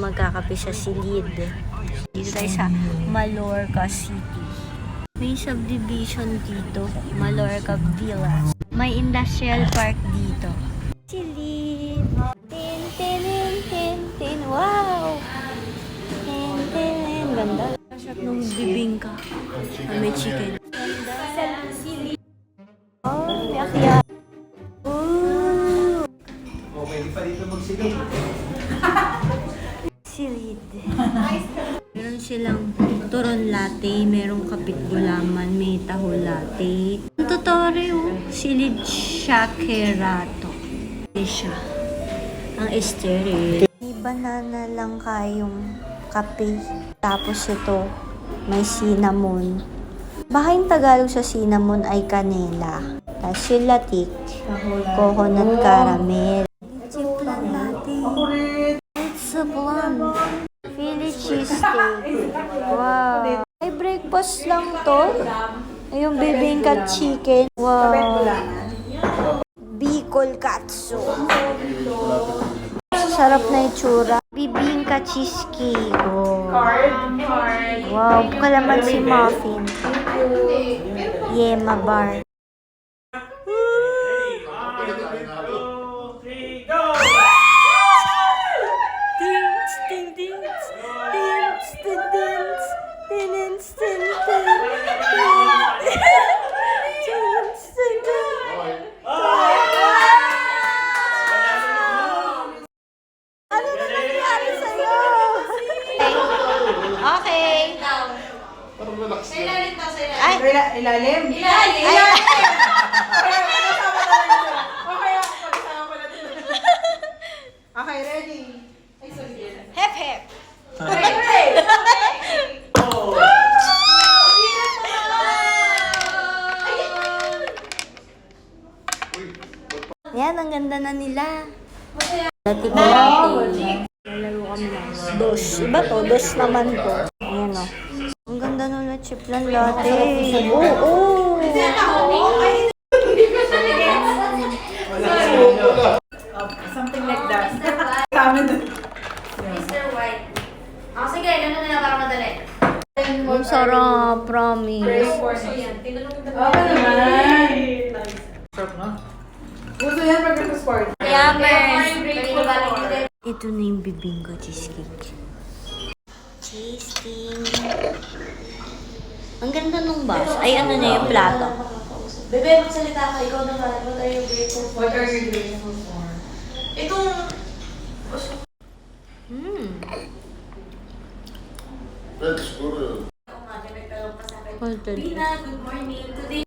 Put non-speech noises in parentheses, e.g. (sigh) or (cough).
magkakape sa Silid. Tayo sa Mallorca City. May subdivision dito, Mallorca Villas. May industrial park dito. Silid! Tin, tin, tin, tin. Wow! Tin, tin, tin. Ganda. Sarap ng bibingka. Ah, may chicken. Oh, yak-yak. Ooh! O, pwede pa dito magsilid. Silid. (laughs) Meron silang turon latte, merong kapit gulaman, may taho latte. Ang totoo rin, oh. Silid shakerato. Ito siya. Ang estere. May banana lang kayong kape. Tapos ito, may cinnamon. Baka yung Tagalog sa cinnamon ay kanela. Tapos yung latik, coconut caramel. Lang natin. It's a blonde. Wow. Ay, breakfast lang to. Yung bibingka chicken. Wow. Bicol katsu. Sarap na itsura. Bibingka cheesecake. Oh. Wow. Kalamansi muffin. Yema bar. Ay, Ila- ilalim? ay, Okay, ready? hep hep. Yan, ang ganda na nila. Dati ko natin. Lalaro kami ng dos. Iba to, dos naman to. Ayan o. Ang ganda nun na chip lang latte. Oo, oo. Something like that. Sa amin dun. Mr. White. Ah, sige, ganun na lang para madali. Ang sarap, promise. Okay naman. Sarap na. Gusto yan pag sa sport. Yummers. Ito na yung bibingka cheesecake. Tasting. Ang ganda nung bus. Ay, ano na yung plato. Bebe, magsalita ka. Ikaw naman. What are you grateful for? What are you grateful for? Itong... Hmm. Oo nga, may nagtanong pa sa akin. Halted. Bina, good morning. Today,